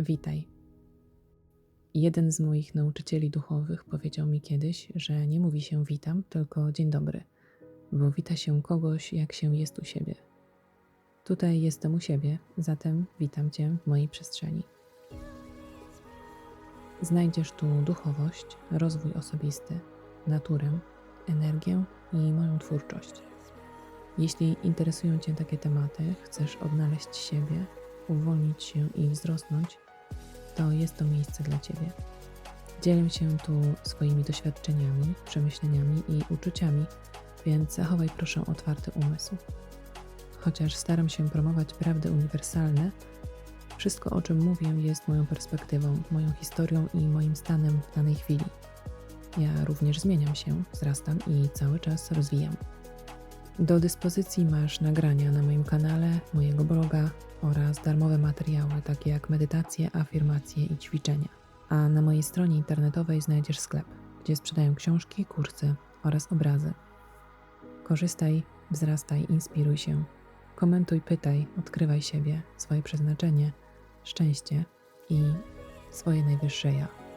Witaj. Jeden z moich nauczycieli duchowych powiedział mi kiedyś, że nie mówi się witam, tylko dzień dobry, bo wita się kogoś, jak się jest u siebie. Tutaj jestem u siebie, zatem witam Cię w mojej przestrzeni. Znajdziesz tu duchowość, rozwój osobisty, naturę, energię i moją twórczość. Jeśli interesują Cię takie tematy, chcesz odnaleźć siebie, uwolnić się i wzrosnąć, to jest to miejsce dla Ciebie. Dzielę się tu swoimi doświadczeniami, przemyśleniami i uczuciami, więc zachowaj proszę otwarty umysł. Chociaż staram się promować prawdy uniwersalne, wszystko o czym mówię jest moją perspektywą, moją historią i moim stanem w danej chwili. Ja również zmieniam się, wzrastam i cały czas rozwijam. Do dyspozycji masz nagrania na moim kanale, mojego bloga oraz darmowe materiały takie jak medytacje, afirmacje i ćwiczenia. A na mojej stronie internetowej znajdziesz sklep, gdzie sprzedają książki, kursy oraz obrazy. Korzystaj, wzrastaj, inspiruj się. Komentuj, pytaj, odkrywaj siebie, swoje przeznaczenie, szczęście i swoje najwyższe ja.